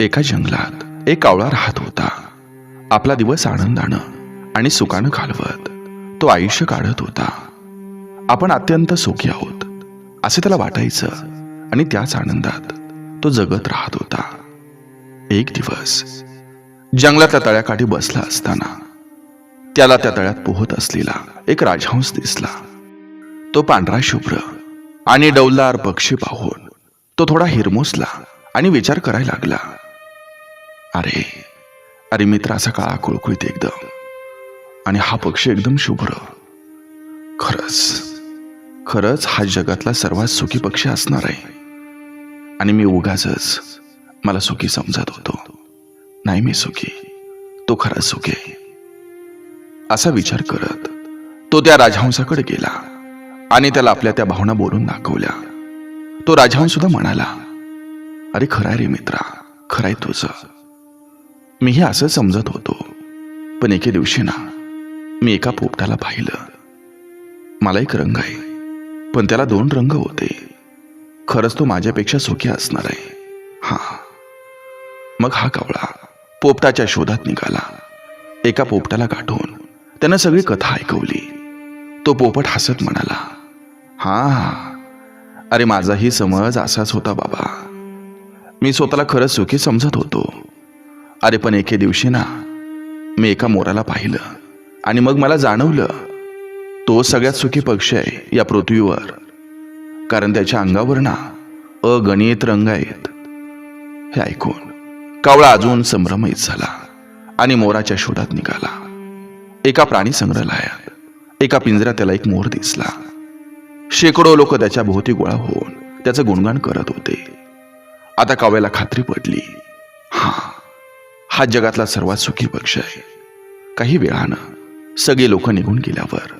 एका जंगलात एक कावळा राहत होता. आपला दिवस आनंदानं आणि सुखानं घालवत तो आयुष्य काढत होता. आपण अत्यंत सुखी आहोत असे त्याला वाटायचं आणि त्याच आनंदात तो जगत राहत होता. एक दिवस जंगलातल्या तळ्याकाठी बसला असताना त्याला त्या तळ्यात पोहत असलेला एक राजहंस दिसला. तो पांढरा शुभ्र आणि डौलदार पक्षी पाहून तो थोडा हिरमोसला आणि विचार करायला लागला. अरे अरे मित्राचा काळा कुळकुळीत एकदम. आणि हा पक्षी एकदम शुभ्र. खरंच खरंच हा जगातला सर्वात सुखी पक्षी असणार आहे. आणि मी उगाचच मला सुखी समजत होतो. नाही मी सुखी तो खरा सुखी आहे. असा विचार करत तो त्या राजहंसाकडे गेला. आणि त्याला आपल्या त्या भावना बोलून दाखवल्या. तो राजहंस सुद्धा म्हणाला अरे खरा रे मित्रा खराय तुझं. मीही असं समजत होतो. पण एके दिवशी ना मी एका पोपटाला पाहिलं. मला एक रंग आहे पण त्याला दोन रंग होते. खरंच तो माझ्यापेक्षा सुखी असणार आहे. हा. मग हा कावळा पोपटाच्या शोधात निघाला. एका पोपटाला गाठून त्यानं सगळी कथा ऐकवली. तो पोपट हसत म्हणाला हा अरे माझाही समज असाच होता बाबा. मी स्वतःला खरंच सुखी समजत होतो. अरे पण एके दिवशी ना मी एका मोराला पाहिलं आणि मग मला जाणवलं तो सगळ्यात सुखी पक्षी आहे या पृथ्वीवर. कारण त्याच्या अंगावर ना अगणित रंग आहेत. हे ऐकून कावळा अजून संभ्रमित झाला आणि मोराच्या शोधात निघाला. एका प्राणी संग्रहालयात एका पिंजऱ्यात त्याला एक मोर दिसला. शेकडो लोक त्याच्या भोवती गोळा होऊन त्याचं गुणगान करत होते. आता कावळ्याला खात्री पडली. हा हा जगातला सर्वात सुखी पक्ष आहे. काही वेळानं सगळे लोक निघून गेल्यावर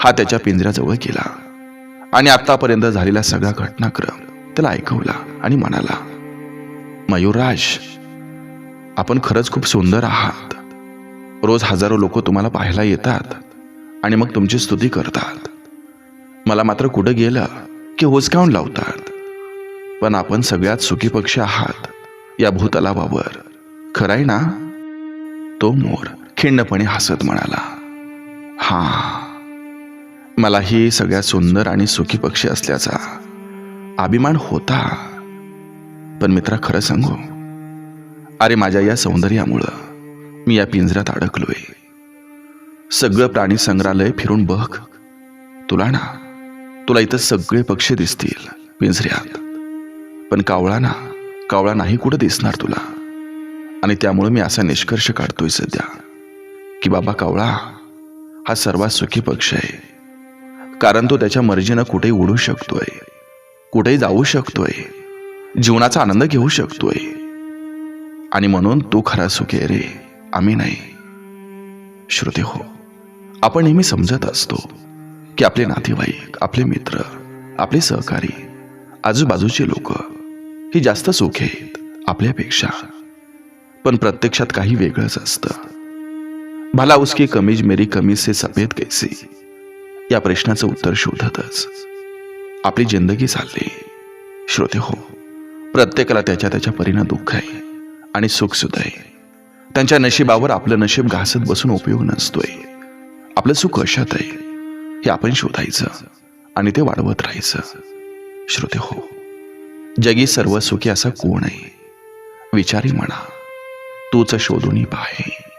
हा त्याच्या पिंजऱ्याजवळ गेला आणि आतापर्यंत झालेला सगळा घटनाक्रम त्याला ऐकवला आणि म्हणाला मयुराज आपण खरंच खूप सुंदर आहात. रोज हजारो लोक तुम्हाला पाहायला येतात आणि मग तुमची स्तुती करतात. मला मात्र कुठं गेलं की हुसकावून लावतात. पण आपण सगळ्यात सुखी पक्षी आहात या भूतलावावर खराय ना? तो मोर खिंडपणे हसत म्हणाला हा मलाही सगळ्यात सुंदर आणि सुखी पक्षी असल्याचा अभिमान होता. पण मित्रा खरं सांगू अरे माझ्या या सौंदर्यामुळं मी या पिंजऱ्यात अडकलोय. सगळं प्राणी संग्रहालय फिरून बघ. तुला ना तुला इथं सगळे पक्षी दिसतील पिंजऱ्यात. पण कावळा ना कावळा नाही कुठं दिसणार तुला. आणि त्यामुळे मी असा निष्कर्ष काढतोय सध्या. की बाबा कावळा हा सर्वात सुखी पक्ष आहे. कारण तो त्याच्या मर्जीनं कुठेही उडू शकतोय. कुठेही जाऊ शकतोय. जीवनाचा आनंद घेऊ शकतोय. आणि म्हणून तू खरा सुखी आहे रे आम्ही नाही. श्रुती हो आपण नेहमी समजत असतो की आपले नातेवाईक आपले मित्र आपले सहकारी आजूबाजूचे लोक ही जास्त सुखी आहेत आपल्यापेक्षा. पण प्रत्यक्षात काही वेगळंच असतं. भला उसकी कमीज मेरी कमीज से सफेद कैसी? या प्रश्नाचं उत्तर शोधतच. आपली जिंदगी चालली. श्रोते हो प्रत्येकाला त्याच्या त्याच्या परीनं दुःख आहे आणि सुख सुद्धा आहे. त्यांच्या नशिबावर आपलं नशीब घासत बसून उपयोग नसतोय. आपलं सुख कशात आहे. हे आपण शोधायचं आणि ते वाढवत राहायचं. श्रोते हो जगी सर्व सुखी असा कोण आहे? विचारी म्हणा. तूच शोधून पाहे.